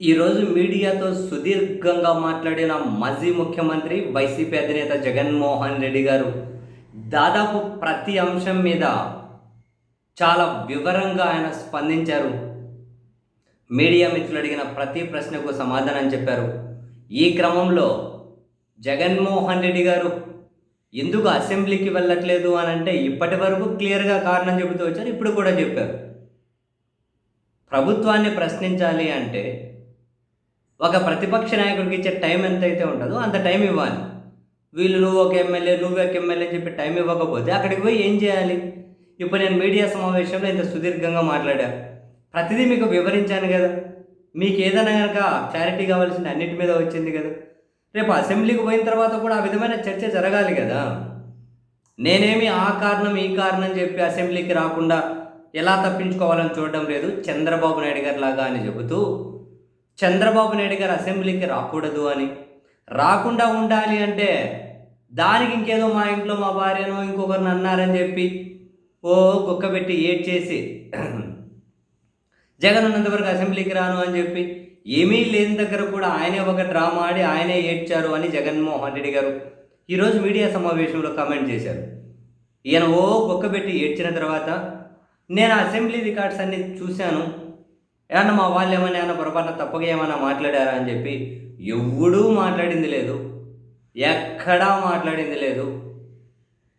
ఈరోజు మీడియాతో సుదీర్ఘంగా మాట్లాడిన మాజీ ముఖ్యమంత్రి వైసీపీ అధినేత జగన్మోహన్ రెడ్డి గారు దాదాపు ప్రతి అంశం మీద చాలా వివరంగా ఆయన స్పందించారు. మీడియా మిత్రులు అడిగిన ప్రతి ప్రశ్నకు సమాధానం చెప్పారు. ఈ క్రమంలో జగన్మోహన్ రెడ్డి గారు ఎందుకు అసెంబ్లీకి వెళ్ళట్లేదు అని అంటే ఇప్పటి వరకు క్లియర్గా కారణం చెబుతూ వచ్చారు ఇప్పుడు కూడా చెప్పారు. ప్రభుత్వాన్ని ప్రశ్నించాలి అంటే ఒక ప్రతిపక్ష నాయకుడికి ఇచ్చే టైం ఎంతైతే ఉంటుందో అంత టైం ఇవ్వాలి. వీళ్ళు నువ్వు ఒక ఎమ్మెల్యే నువ్వు ఒక ఎమ్మెల్యే అని చెప్పి టైం ఇవ్వకపోతే అక్కడికి పోయి ఏం చేయాలి? ఇప్పుడు నేను మీడియా సమావేశంలో ఇంత సుదీర్ఘంగా మాట్లాడా. ప్రతిదీ మీకు వివరించాను కదా. మీకు ఏదైనా కనుక క్లారిటీ కావాల్సింది అన్నిటి మీద వచ్చింది కదా. రేపు అసెంబ్లీకి పోయిన తర్వాత కూడా ఆ విధమైన చర్చ జరగాలి కదా. నేనేమి ఆ కారణం ఈ కారణం చెప్పి అసెంబ్లీకి రాకుండా ఎలా తప్పించుకోవాలని చూడడం లేదు. చంద్రబాబు నాయుడు గారి లాగా అని చెబుతూ చంద్రబాబు నాయుడు గారు అసెంబ్లీకి రాకూడదు అని. రాకుండా ఉండాలి అంటే దానికి ఇంకేదో మా ఇంట్లో మా భార్యనో ఇంకొకరిని అన్నారని చెప్పి ఓ కుక్క పెట్టి ఏడ్ చేసి జగన్ ఉన్నంతవరకు అసెంబ్లీకి రాను అని చెప్పి ఏమీ లేని దగ్గర కూడా ఆయనే ఒక డ్రామా ఆడి ఆయనే ఏడ్చారు అని జగన్మోహన్ రెడ్డి గారు ఈరోజు మీడియా సమావేశంలో కామెంట్ చేశారు. ఈయన ఓ కుక్క పెట్టి ఏడ్చిన తర్వాత నేను అసెంబ్లీ రికార్డ్స్ అన్ని చూశాను. ఏమన్నా మా వాళ్ళు ఏమైనా ఏమన్నా పొరపాటున తప్పగా ఏమైనా మాట్లాడారా అని చెప్పి ఎవడూ మాట్లాడింది లేదు. ఎక్కడా మాట్లాడింది లేదు.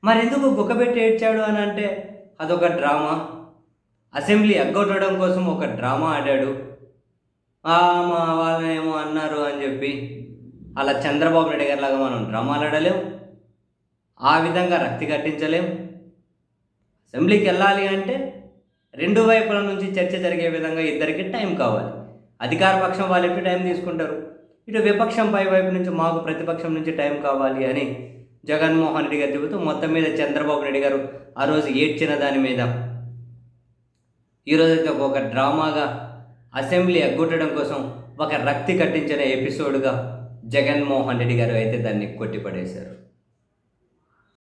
మరి ఎందుకు గుక్కబెట్టి ఏడ్చాడు అని అంటే అదొక డ్రామా? అసెంబ్లీ ఎగ్గొట్టడం కోసం ఒక డ్రామా ఆడాడు. మా మా వాళ్ళనేమో అన్నారు అని చెప్పి అలా చంద్రబాబు నాయుడు గారిలాగా మనం డ్రామాలు ఆడలేం. ఆ విధంగా రక్తి కట్టించలేం. అసెంబ్లీకి వెళ్ళాలి అంటే రెండు వైపుల నుంచి చర్చ జరిగే విధంగా ఇద్దరికి టైం కావాలి. అధికార పక్షం వాళ్ళు ఎటు టైం తీసుకుంటారు? ఇటు విపక్షం పై వైపు నుంచి మాకు ప్రతిపక్షం నుంచి టైం కావాలి అని జగన్మోహన్ రెడ్డి గారు చెబుతూ మొత్తం మీద చంద్రబాబు నాయుడు గారు ఆ రోజు ఏడ్చిన దాని మీద. ఈరోజు అయితే ఒక డ్రామాగా అసెంబ్లీ ఎగ్గొట్టడం కోసం ఒక రక్తి కట్టించిన ఎపిసోడ్గా జగన్మోహన్ రెడ్డి గారు అయితే దాన్ని కొట్టిపడేశారు.